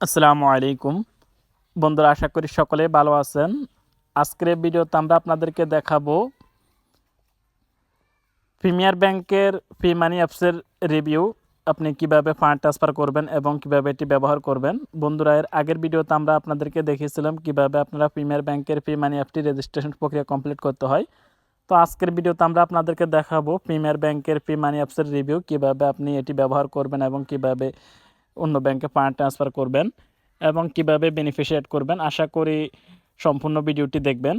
আসসালামু আলাইকুম। বন্ধুরা, আশা করি সকলে ভালো আছেন। আজকের ভিডিওতে আমরা আপনাদেরকে দেখাবো প্রিমিয়ার ব্যাংকের ফি মানি অ্যাপসের রিভিউ। আপনি কীভাবে ফান্ড ট্রান্সফার করবেন এবং কীভাবে এটি ব্যবহার করবেন। বন্ধুরা, এর আগের ভিডিওতে আমরা আপনাদেরকে দেখিয়েছিলাম কীভাবে আপনারা প্রিমিয়ার ব্যাংকের ফি মানি অ্যাপটি রেজিস্ট্রেশন প্রক্রিয়া কমপ্লিট করতে হয়। তো আজকের ভিডিওতে আমরা আপনাদেরকে দেখাবো প্রিমিয়ার ব্যাংকের ফি মানি অ্যাপসের রিভিউ, কীভাবে আপনি এটি ব্যবহার করবেন এবং কীভাবে অন্য ব্যাংকে ফান্ড ট্রান্সফার করবেন এবং কীভাবে বেনিফিশিয়েট করবেন, আশা করি সম্পূর্ণ ভিডিওটি দেখবেন।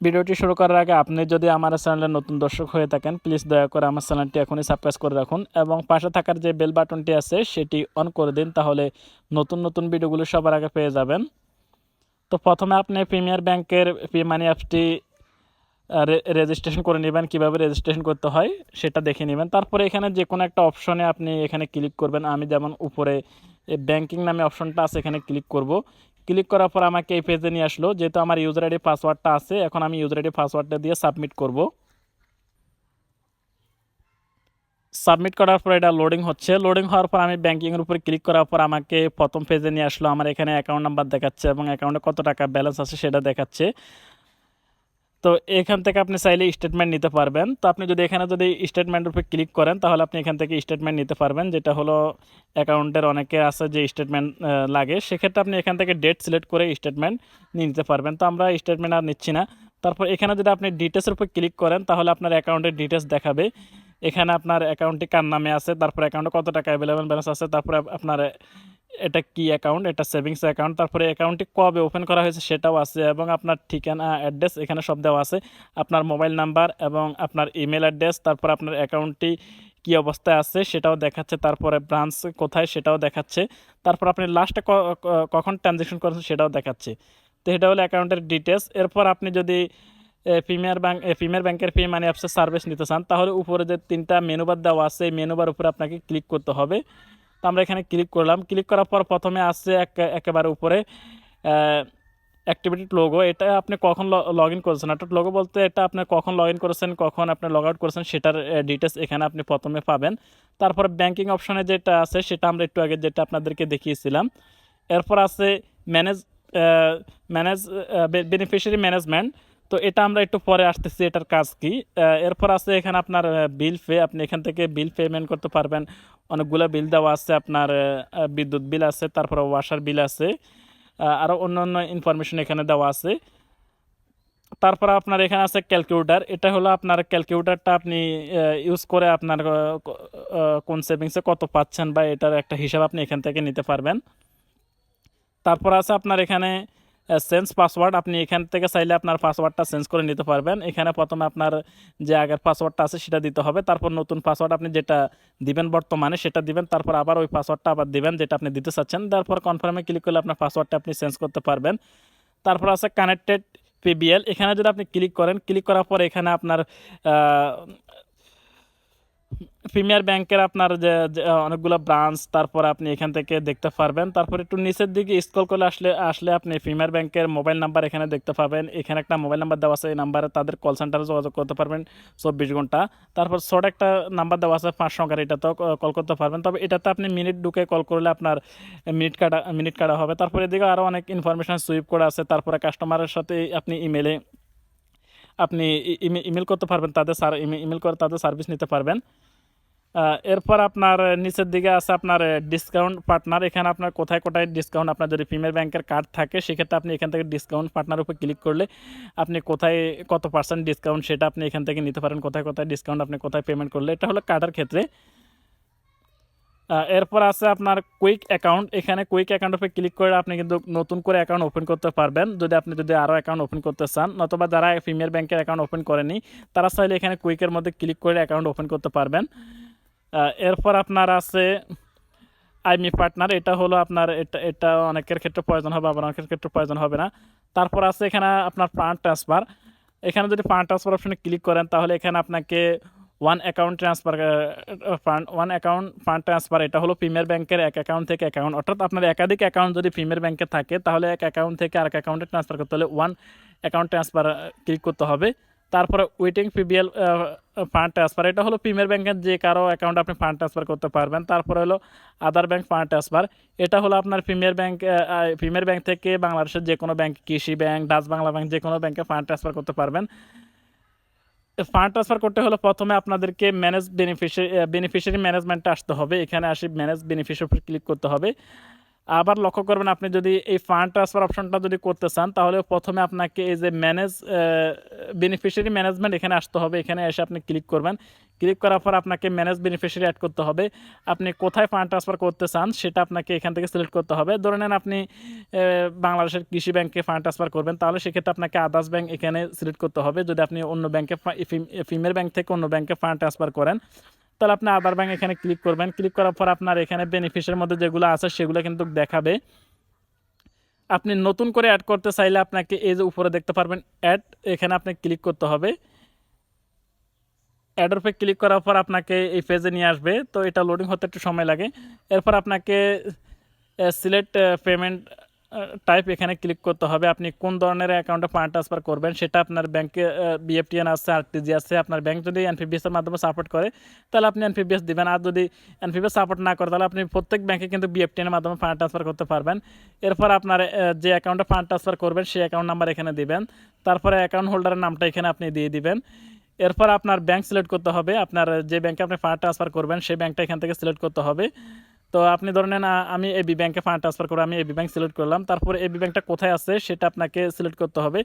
ভিডিওটি শুরু করার আগে আপনি যদি আমার চ্যানেলের নতুন দর্শক হয়ে থাকেন প্লিজ দয়া করে আমার চ্যানেলটি এখনই সাবস্ক্রাইব করে রাখুন এবং পাশে থাকার যে বেল বাটনটি আছে, সেটি অন করে দিন, তাহলে নতুন নতুন ভিডিওগুলো সবার আগে পেয়ে যাবেন। তো প্রথমে আপনি প্রিমিয়ার ব্যাংকের পি মানি অ্যাপসটি রেজিস্ট্রেশন করে নেবেন, কীভাবে রেজিস্ট্রেশন করতে হয় সেটা দেখে নেবেন। তারপরে এখানে যে কোনো একটা অপশনে আপনি এখানে ক্লিক করবেন। আমি যেমন উপরে ব্যাংকিং নামে অপশনটা আছে, এখানে ক্লিক করব। ক্লিক করার পর আমাকে এই পেজে নিয়ে আসলো। যেহেতু আমার ইউজার আইডি পাসওয়ার্ডটা আছে, এখন আমি ইউজার আইডি পাসওয়ার্ডটা দিয়ে সাবমিট করব। সাবমিট করার পর এটা লোডিং হচ্ছে। লোডিং হওয়ার পর আমি ব্যাঙ্কিংয়ের উপরে ক্লিক করার পর আমাকে প্রথম পেজে নিয়ে আসলো। আমার এখানে অ্যাকাউন্ট নাম্বার দেখাচ্ছে এবং অ্যাকাউন্টে কত টাকা ব্যালেন্স আছে সেটা দেখাচ্ছে। তো এখান থেকে আপনি চাইলে স্টেটমেন্ট নিতে পারবেন। তো আপনি যদি এখানে যদি স্টেটমেন্টের উপর ক্লিক করেন, তাহলে আপনি এখান থেকে স্টেটমেন্ট নিতে পারবেন, যেটা হলো অ্যাকাউন্টের অনেকে আছে যে স্টেটমেন্ট লাগে। সেক্ষেত্রে আপনি এখান থেকে ডেট সিলেক্ট করে স্টেটমেন্ট নিয়ে নিতে পারবেন। তো আমরা স্টেটমেন্ট আর নিচ্ছি না। তারপর এখানে যদি আপনি ডিটেলসের উপর ক্লিক করেন, তাহলে আপনার অ্যাকাউন্টের ডিটেলস দেখাবে। এখানে আপনার অ্যাকাউন্টটি কার নামে আছে? তারপর অ্যাকাউন্টে কত টাকা অ্যাভেলেবেল ব্যালেন্স আছে? তারপরে আপনার এটা কি অ্যাকাউন্ট এটা সেভিংস অ্যাকাউন্ট তারপরে অ্যাকাউন্টটি কবে ওপেন করা হয়েছে সেটাও আছে এবং আপনার ঠিকানা অ্যাড্রেস এখানে সব দেওয়া আছে। আপনার মোবাইল নাম্বার এবং আপনার ইমেল অ্যাড্রেস তারপর আপনার অ্যাকাউন্টটি কী অবস্থায় আছে সেটাও দেখাচ্ছে। তারপরে ব্রাঞ্চ কোথায় সেটাও দেখাচ্ছে। তারপর আপনি লাস্টে কখন ট্রানজ্যাকশন করেছেন সেটাও দেখাচ্ছে। তো এটা হলো অ্যাকাউন্টের ডিটেলস এরপর আপনি যদি প্রিমিয়ার ব্যাঙ্ক প্রিমিয়ার ব্যাংকের পে মানি অ্যাপসের সার্ভিস নিতে চান, তাহলে উপরে যে তিনটা মেনুবার দেওয়া আছে, এই মেনুবার উপরে আপনাকে ক্লিক করতে হবে। তো আমরা এখানে ক্লিক করলাম। ক্লিক করার পর প্রথমে আসছে এক একেবারে উপরে অ্যাক্টিভিটি লোগো এটা আপনি কখন লগ ইন করেছেন? অর্থাৎ লোগো বলতে এটা আপনি কখন লগ ইন করেছেন, কখন আপনি লগ আউট করেছেন সেটার ডিটেলস এখানে আপনি প্রথমে পাবেন। তারপর ব্যাংকিং অপশনে যেটা আছে সেটা আমরা একটু আগে যেটা আপনাদেরকে দেখিয়েছিলাম। এরপর আছে ম্যানেজ ম্যানেজ বেনিফিশিয়ারি ম্যানেজমেন্ট তো এটা আমরা একটু পরে আসতেছি, এটার কাজ কি? এরপর আছে এখানে আপনার বিল পে আপনি এখান থেকে বিল পেমেন্ট করতে পারবেন। অনেকগুলো বিল দেওয়া আছে আপনার বিদ্যুৎ বিল আছে, তারপর ওয়াশার বিল আছে আরও অন্য অন্য ইনফরমেশন এখানে দেওয়া আছে। তারপর আপনার এখানে আছে ক্যালকুলেটার এটা হলো আপনার ক্যালকুলেটারটা আপনি ইউজ করে আপনার কোন সেভিংসে কত পাচ্ছেন বা এটার একটা হিসাব আপনি এখান থেকে নিতে পারবেন। তারপর আছে আপনার এখানে চেঞ্জ পাসওয়ার্ড আপনি এখান থেকে চাইলে আপনার পাসওয়ার্ডটা চেঞ্জ করে নিতে পারবেন। এখানে প্রথমে আপনার যে আগের পাসওয়ার্ডটা আছে সেটা দিতে হবে। তারপর নতুন পাসওয়ার্ড আপনি যেটা দিবেন বর্তমানে সেটা দিবেন। তারপর আবার ওই পাসওয়ার্ডটা আবার দিবেন যেটা আপনি দিতে চাচ্ছেন। তারপর কনফার্মে ক্লিক করলে আপনার পাসওয়ার্ডটা আপনি চেঞ্জ করতে পারবেন। তারপর আছে কানেক্টেড পিবিএল এখানে যদি আপনি ক্লিক করেন ক্লিক করার পর এখানে আপনার প্রিমিয়ার ব্যাংকের আপনার যে অনেকগুলো ব্রাঞ্চ, তারপর আপনি এখান থেকে দেখতে পারবেন। তারপর একটু নিচের দিকে স্ক্রল করে আসলে আসলে আপনি প্রিমিয়ার ব্যাংকের মোবাইল নাম্বার এখানে দেখতে পাবেন। এখানে একটা মোবাইল নাম্বার দেওয়া আছে, এই নাম্বারে তাদের কল সেন্টারে যোগাযোগ করতে পারবেন চব্বিশ ঘণ্টা। তারপর শর্ট একটা নাম্বার দেওয়া আছে, পাঁচ সংখ্যার এটাতেও কল করতে পারবেন। তবে এটাতে আপনি মিনিট ঢুকে কল করলে আপনার মিনিট কাটা মিনিট কাটা হবে। তারপর এদিকে আরও অনেক ইনফরমেশান সুইপ করা আছে। তারপরে কাস্টমারের সাথে আপনি ইমেলে আপনি ইমেল করতে পারবেন তাদের সার ইমেল করে তাদের সার্ভিস নিতে পারবেন এরপর আপনার নিচের দিকে আছে আপনার ডিসকাউন্ট পার্টনার এখানে আপনার কোথায় কোথায় ডিসকাউন্ট আপনার যদি প্রিমিয়ার ব্যাংকের কার্ড থাকে সেক্ষেত্রে আপনি এখান থেকে ডিসকাউন্ট পার্টনার উপর ক্লিক করলে আপনি কোথায় কত পার্সেন্ট ডিসকাউন্ট সেটা আপনি এখান থেকে নিতে পারেন কোথায় কোথায় ডিসকাউন্ট আপনি কোথায় পেমেন্ট করলে এটা হলো কার্ডের ক্ষেত্রে এরপর আছে আপনার কুইক অ্যাকাউন্ট এখানে কুইক অ্যাকাউন্ট উপরে ক্লিক করে আপনি কিন্তু নতুন করে অ্যাকাউন্ট ওপেন করতে পারবেন। যদি আপনি যদি আরও অ্যাকাউন্ট ওপেন করতে চান, নতুবা যারা প্রিমিয়ার ব্যাংকের অ্যাকাউন্ট ওপেন করেনি, তারা চাইলে এখানে কুইকের মধ্যে ক্লিক করে অ্যাকাউন্ট ওপেন করতে পারবেন। এরপর আপনার আছে আইমি পার্টনার এটা হলো আপনার, এটা এটা অনেকের ক্ষেত্রে প্রয়োজন হবে, আবার অনেকের ক্ষেত্রে প্রয়োজন হবে না। তারপর আছে এখানে আপনার ফান্ড ট্রান্সফার এখানে যদি ফান্ড ট্রান্সফার অপশনে ক্লিক করেন, তাহলে এখানে আপনাকে one account transfer fund one account fund transfer এটা হলো প্রিমিয়ার ব্যাংকের এক অ্যাকাউন্ট থেকে অ্যাকাউন্ট অর্থাৎ আপনার একাধিক অ্যাকাউন্ট যদি প্রিমিয়ার ব্যাংকে থাকে, তাহলে এক অ্যাকাউন্ট থেকে আরেক অ্যাকাউন্টে ট্রান্সফার করতে হলে ওয়ান অ্যাকাউন্ট ট্রান্সফার ক্লিক করতে হবে। তারপরে ওয়েটিং পিবিএল ফান্ড ট্রান্সফার এটা হলো প্রিমিয়ার ব্যাংকের যে কারও অ্যাকাউন্টে আপনি ফান্ড ট্রান্সফার করতে পারবেন। তারপরে হলো আদার ব্যাংক ফান্ড ট্রান্সফার এটা হলো আপনার প্রিমিয়ার ব্যাংক প্রিমিয়ার ব্যাংক থেকে বাংলাদেশের যে কোনো ব্যাংক কৃষি ব্যাংক ডাচ বাংলা ব্যাংক যে কোনো ব্যাংকে ফান্ড ট্রান্সফার করতে পারবেন। ফান্ড ট্রান্সফার করতে হলে প্রথমে আপনাদেরকে ম্যানেজ বেনিফিশিয়ারি বেনিফিশিয়ারি ম্যানেজমেন্টে আসতে হবে। এখানে আসি ম্যানেজ বেনিফিশিয়ারি ক্লিক করতে হবে। আবার লক্ষ্য করবেন আপনি যদি এই ফান্ড ট্রান্সফার অপশনটা যদি করতে চান, তাহলে প্রথমে আপনাকে এই যে ম্যানেজ বেনিফিশিয়ারি ম্যানেজমেন্ট এখানে আসতে হবে। এখানে এসে আপনি ক্লিক করবেন। ক্লিক করার পর আপনাকে ম্যানেজ বেনিফিশিয়ারি অ্যাড করতে হবে। আপনি কোথায় ফান্ড ট্রান্সফার করতে চান, সেটা আপনাকে এখান থেকে সিলেক্ট করতে হবে। ধরে নেন আপনি বাংলাদেশের কৃষি ব্যাংকে ফান্ড ট্রান্সফার করবেন, তাহলে সেক্ষেত্রে আপনাকে আদার্স ব্যাংক এখানে সিলেক্ট করতে হবে। যদি আপনি অন্য ব্যাংকে ফিমের ব্যাংক থেকে অন্য ব্যাংকে ফান্ড ট্রান্সফার করেন তাহলে আপনি আদার ব্যাংক এখানে ক্লিক করবেন। ক্লিক করার পর আপনার এখানে বেনিফিসের মধ্যে যেগুলো আছে সেগুলো কিন্তু দেখাবে। আপনি নতুন করে অ্যাড করতে চাইলে আপনাকে এই যে উপরে দেখতে পারবেন অ্যাড এখানে আপনি ক্লিক করতে হবে। অ্যাডের উপরে ক্লিক করার পর আপনাকে এই পেজে নিয়ে আসবে। তো এটা লোডিং হতে একটু সময় লাগে। এরপর আপনাকে সিলেক্ট পেমেন্ট টাইপ এখানে ক্লিক করতে হবে। আপনি কোন ধরনের অ্যাকাউন্টে ফান্ড ট্রান্সফার করবেন সেটা আপনার ব্যাংকে বিএফটিএন আছে আরটিজি আছে। আপনার ব্যাংক যদি এনপিবিএস এর মাধ্যমে সাপোর্ট করে, তাহলে আপনি এনপিবিএস দিবেন। আর যদি এনপিবিএস সাপোর্ট না করে, তাহলে আপনি প্রত্যেক ব্যাংকে কিন্তু বিএফটিএন এর মাধ্যমে ফান্ড ট্রান্সফার করতে পারবেন। এরপর আপনার যে অ্যাকাউন্টে ফান্ড ট্রান্সফার করবেন, সেই অ্যাকাউন্ট নাম্বার এখানে দিবেন। তারপরে অ্যাকাউন্ট হোল্ডারের নামটা এখানে আপনি দিয়ে দিবেন। এরপর আপনার ব্যাংক সিলেক্ট করতে হবে। আপনার যে ব্যাংকে আপনি ফান্ড ট্রান্সফার করবেন, সেই ব্যাংকটা এখান থেকে সিলেক্ট করতে হবে। তো আপনি ধরে নেন আমি এবি ব্যাংকে ফান্ড ট্রান্সফার করে আমি এবি ব্যাংক সিলেক্ট করলাম। তারপর এবি ব্যাংকটা কোথায় আছে সেটা আপনাকে সিলেক্ট করতে হবে।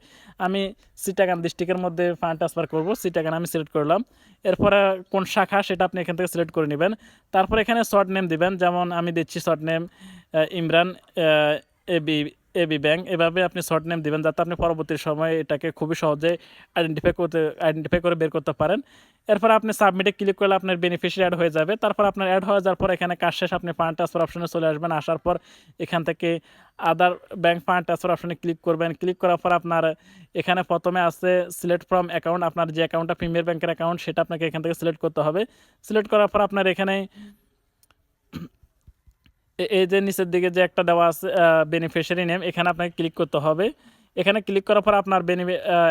আমি সিটাগান ডিস্ট্রিক্টের মধ্যে ফান্ড ট্রান্সফার করব সিটাগান আমি সিলেক্ট করলাম। এরপরে কোন শাখা সেটা আপনি এখান থেকে সিলেক্ট করে নেবেন। তারপর এখানে শর্ট নেম দিবেন, যেমন আমি দিচ্ছি short name Imran AB AB bank এভাবে আপনি শর্ট নেম দিবেন যাতে আপনি পরবর্তী সময়ে এটাকে খুবই সহজে আইডেন্টিফাই করতে আইডেন্টিফাই করে বের করতে পারেন। এরপর আপনি সাবমিটে ক্লিক করলে আপনার বেনিফিশিয়ারি অ্যাড হয়ে যাবে। তারপর আপনার অ্যাড হয়ে যাওয়ার পর এখানে কাজ শেষ, আপনি ফান্ড ট্রান্সফার অপশনে চলে আসবেন। আসার পর এখান থেকে আদার ব্যাংক ফান্ড ট্রান্সফার অপশনে ক্লিক করবেন। ক্লিক করার পর আপনার এখানে প্রথমে আছে সিলেক্ট ফ্রম অ্যাকাউন্ট আপনার যে অ্যাকাউন্টটা প্রিমিয়ার ব্যাংকের অ্যাকাউন্ট সেটা আপনাকে এখান থেকে সিলেক্ট করতে হবে। সিলেক্ট করার পর আপনার এখানে এই যে নিচের দিকে যে একটা দেওয়া আছে বেনিফিশিয়ারি নেম এখানে আপনাকে ক্লিক করতে হবে। এখানে ক্লিক করার পর আপনার বেনি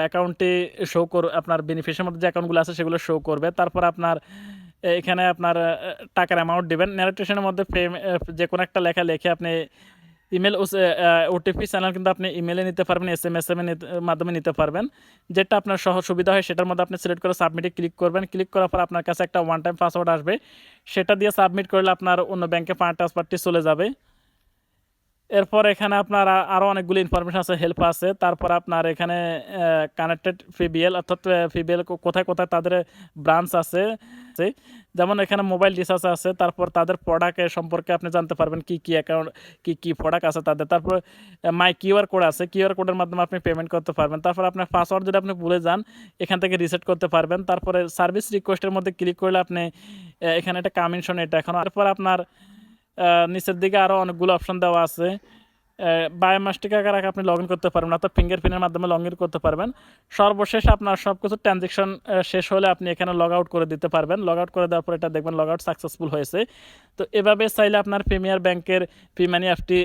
অ্যাকাউন্টটি শো কর, আপনার বেনিফিশিয়ার মধ্যে যে অ্যাকাউন্টগুলো আছে সেগুলো শো করবে। তারপর আপনার এখানে আপনার টাকার অ্যামাউন্ট দেবেন। ন্যারেটেশনের মধ্যে যে কোনো একটা লেখা লেখে আপনি ইমেল ও ওটিপি চ্যানেল কিন্তু আপনি ইমেলে নিতে পারবেন এস এম এস এম মাধ্যমে নিতে পারবেন। যেটা আপনার সহজ সুবিধা হয়, সেটার মধ্যে আপনি সিলেক্ট করে সাবমিটে ক্লিক করবেন। ক্লিক করার পর আপনার কাছে একটা ওয়ান টাইম পাসওয়ার্ড আসবে। সেটা দিয়ে সাবমিট করলে আপনার অন্য ব্যাংকে ফান্ড ট্রান্সফারটি চলে যাবে। এরপর এখানে আপনার আরও অনেকগুলো ইনফরমেশন আছে হেল্প আছে। তারপর আপনার এখানে কানেক্টেড ফিবিএল অর্থাৎ ফিবিএল কোথায় কোথায় তাদের ব্রাঞ্চ আছে। যেমন এখানে মোবাইল রিচার্জ আছে, তারপর তাদের প্রোডাক্টের সম্পর্কে আপনি জানতে পারবেন কি কি অ্যাকাউন্ট কি কি প্রোডাক্ট আছে তাদের। তারপর মাই কিউআর কোড আছে কিউআর কোডের মাধ্যমে আপনি পেমেন্ট করতে পারবেন। তারপর আপনার পাসওয়ার্ড যদি আপনি ভুলে যান, এখান থেকে রিসেট করতে পারবেন। তারপরে সার্ভিস রিকোয়েস্টের মধ্যে ক্লিক করলে আপনি এখানে একটা কামিনশন এটা এখন তারপর আপনার নিচের দিকে আরও অনেকগুলো অপশন দেওয়া আছে। বায়োমাস্টিক আকার আপনি লগ ইন করতে পারবেন, অর্থাৎ ফিঙ্গারপ্রিন্টের মাধ্যমে লগ ইন করতে পারবেন। সর্বশেষ আপনার সব কিছু ট্রানজেকশন শেষ হলে আপনি এখানে লগ আউট করে দিতে পারবেন। লগ আউট করে দেওয়ার পর এটা দেখবেন লগ আউট সাকসেসফুল হয়েছে। তো এভাবে চাইলে আপনার প্রিমিয়ার ব্যাংকের প্রিমানি অ্যাপটি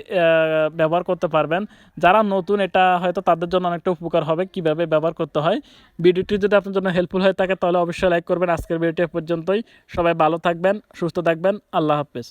ব্যবহার করতে পারবেন। যারা নতুন, এটা হয়তো তাদের জন্য অনেকটা উপকার হবে কীভাবে ব্যবহার করতে হয়। ভিডিওটি যদি আপনার জন্য হেল্পফুল হয়ে থাকে, তাহলে অবশ্যই লাইক করবেন। আজকের ভিডিওটি পর্যন্তই। সবাই ভালো থাকবেন, সুস্থ থাকবেন। আল্লাহ হাফেজ।